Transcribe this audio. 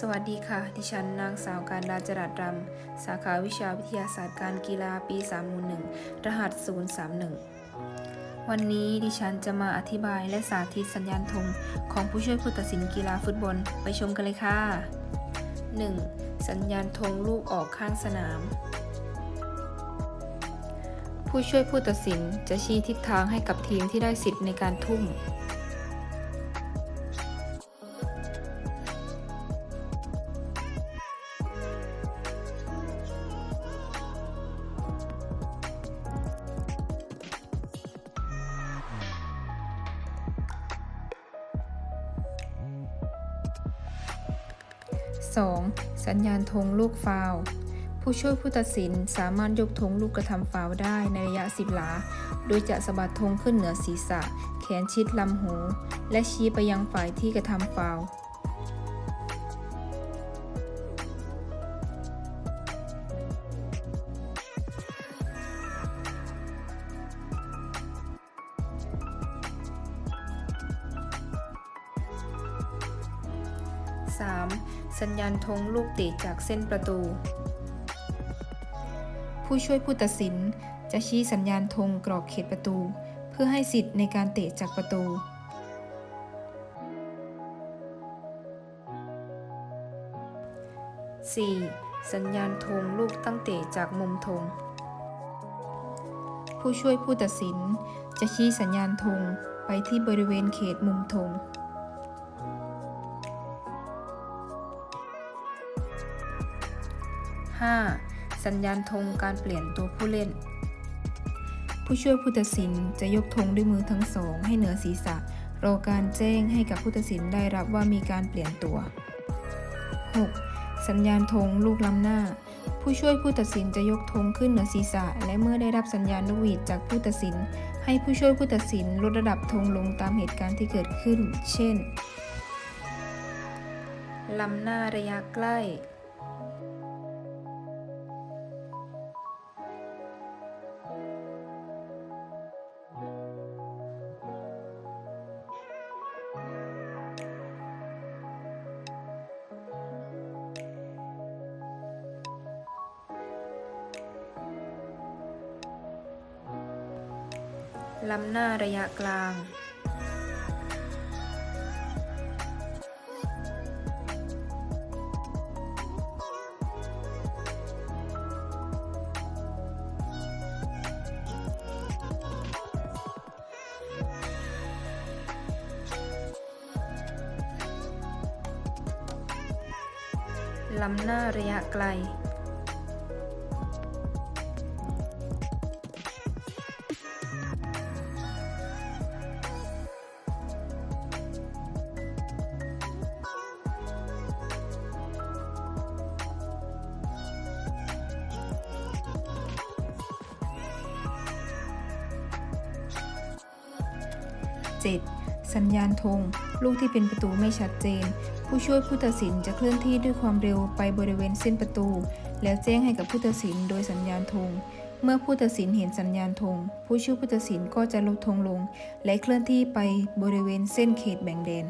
สวัสดีค่ะ ดิฉันนางสาวการดาจรัสรำ สาขาวิชาวิทยาศาสตร์การกีฬาปี3มูล1รหัส 031 วันนี้ดิฉันจะมาอธิบายและสาธิตสัญญาณธงของผู้ช่วยผู้ตัดสินกีฬาฟุตบอล ไปชมกันเลยค่ะ 1. สัญญาณธงลูกออกข้างสนาม ผู้ช่วยผู้ตัดสินจะชี้ทิศทางให้กับทีมที่ได้สิทธิ์ในการทุ่ม 2. สัญญาณธงลูกฟาว ผู้ช่วยผู้ตัดสินสามารถยกธงลูกกระทำฟาวได้ในระยะ 10 หลา โดยจะสะบัดธงขึ้นเหนือศีรษะ แขนชิดลำหู และชี้ไปยังฝ่ายที่กระทำฟาว 3. สัญญาณธงลูกเตะจากเส้นประตู ผู้ช่วยผู้ตัดสินจะชี้สัญญาณธงกรอบเขตประตู เพื่อให้สิทธิ์ในการเตะจากประตู 4. สัญญาณธงลูกตั้งเตะจากมุมธง ผู้ช่วยผู้ตัดสินจะชี้สัญญาณธงไปที่บริเวณเขตมุมธง 5. สัญญาณธงการเปลี่ยนตัวผู้เล่น ผู้ช่วยผู้ตัดสินจะยกธงด้วยมือทั้งสองให้เหนือศีรษะ รอการแจ้งให้กับผู้ตัดสินได้รับว่ามีการเปลี่ยนตัว 6. สัญญาณธงลูกล้ำหน้า ผู้ช่วยผู้ตัดสินจะยกธงขึ้นเหนือศีรษะ และเมื่อได้รับสัญญาณนกหวีดจากผู้ตัดสิน ให้ผู้ช่วยผู้ตัดสินลดระดับธงลงตามเหตุการณ์ที่เกิดขึ้น เช่น ล้ำหน้าระยะใกล้ ล้ำหน้าระยะกลางล้ำหน้าระยะไกล 7. สัญญาณธง ลูกที่เป็นประตูไม่ชัดเจน ผู้ช่วยผู้ตัดสินจะเคลื่อนที่ด้วยความเร็วไปบริเวณเส้นประตู แล้วแจ้งให้กับผู้ตัดสินโดยสัญญาณธง เมื่อผู้ตัดสินเห็นสัญญาณธง ผู้ช่วยผู้ตัดสินก็จะลดธงลง และเคลื่อนที่ไปบริเวณเส้นเขตแบ่งแดน